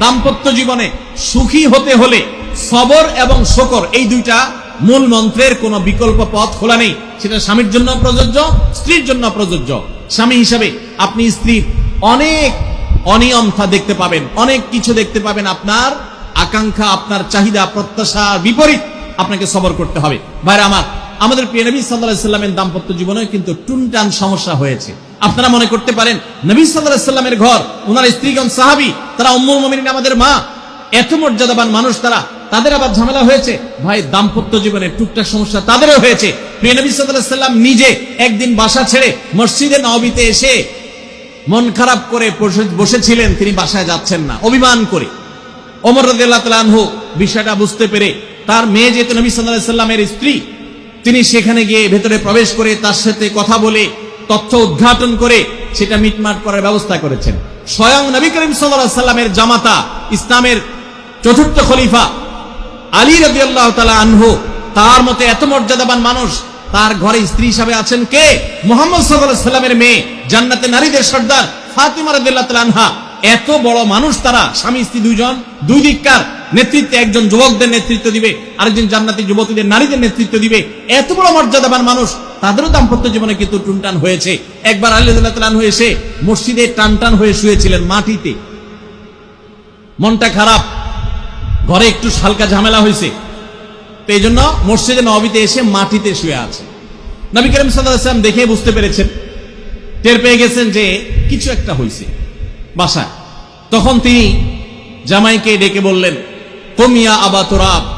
দাম্পত্য জীবনে সুখী হতে হলে সবর এবং শকর এই দুইটা মূল মন্ত্রের কোনো বিকল্প পথ খোলা নেই। সেটা স্বামীর জন্য প্রযোজ্য, স্ত্রীর জন্য প্রযোজ্য। স্বামী হিসাবে আপনি স্ত্রীর অনেক অনিয়মতা দেখতে পাবেন, অনেক কিছু দেখতে পাবেন আপনার আকাঙ্ক্ষা, আপনার চাহিদা প্রত্যাশা বিপরীত আপনাকে সবর করতে হবে। ভাইরা আমার, আমাদের প্রিয় নবী সাল্লাহ সাল্লামের দাম্পত্য জীবনে কিন্তু টুনটান সমস্যা হয়েছে। আপনারা মনে করতে পারেন, নবী সাল্লাহ সাল্লামের ঘর ওনার স্ত্রীগণ সাহাবি, তারা উম্মুল মমিন আমাদের মা। এত মর্যাদাবান মানুষ তারা, তাদের আবার ঝামেলা হয়েছে। ভাই, দাম্পত্য জীবনে টুকটাক সমস্যা তাদেরও হয়েছে। প্রিয় নবী সাল্লাহ সাল্লাম নিজে একদিন বাসা ছেড়ে মসজিদে নবীতে এসে মন খারাপ করে বসেছিলেন, তিনি বাসায় যাচ্ছেন না। অভিমান করে। রাদিয়াল্লাহু তাআলা বিষয়টা বুঝতে পেরে তার মেয়ে যেহেতু নবী আলাইহি সাল্লামের স্ত্রী, তিনি সেখানে গিয়ে ভেতরে প্রবেশ করে তার সাথে কথা বলে তথ্য উদ্ঘাটন করে সেটা মিটমাট করার ব্যবস্থা করেছেন। স্বয়ং নবী করিম সাল্লামের জামাতা, ইসলামের চতুর্থ খলিফা আলী তাআলা আনহু, তার মতে এত মর্যাদাবান মানুষ, তার ঘরে স্ত্রী হিসাবে আছেন কে? মোহাম্মদ সাল্লামের মেয়ে, জান্নাতে নারীদের সর্দার ফাতিমা তাআলা আনহা। এত বড় মানুষ তারা, স্বামী, স্ত্রী দুইজন, দুই দিককার নেতৃত্বে একজন যুবকদের নেতৃত্ব দিবে, আরেকজন জান্নাতি যুবতীদের নারীদের নেতৃত্ব দিবে। এত বড় মর্যাদাবান মানুষ তাদেরও দাম্পত্য জীবনে কিন্তু টুনটান হয়েছে। একবার আলী রাদিয়াল্লাহু তাআলা মসজিদে টান টান হয়ে শুয়েছিলেন মাটিতে। মনটা খারাপ। ঘরে একটু হালকা ঝামেলা হয়েছে। তো এই জন্য মসজিদে নবীতে এসে মাটিতে শুয়ে আছে। নবী করিম সাল্লাম দেখে বুঝতে পেরেছেন, টের পেয়ে গেছেন যে কিছু একটা হয়েছে বাসায়। তখন তিনি জামাইকে ডেকে বললেন, কমিয়া আবা তোরাব।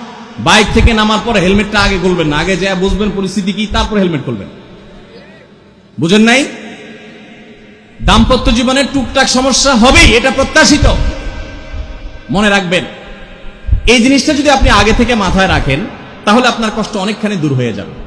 বাইক থেকে নামার পর হেলমেটটা আগে খুলবেন না। আগে যা বুঝবেন পরিস্থিতি কি, তারপর হেলমেট খুলবেন। বুঝেন নাই? দাম্পত্য জীবনে টুকটাক সমস্যা হবেই, এটা প্রত্যাশিত। মনে রাখবেন, এই জিনিসটা যদি আপনি আগে থেকে মাথায় রাখেন, তাহলে আপনার কষ্ট অনেকখানি দূর হয়ে যাবে।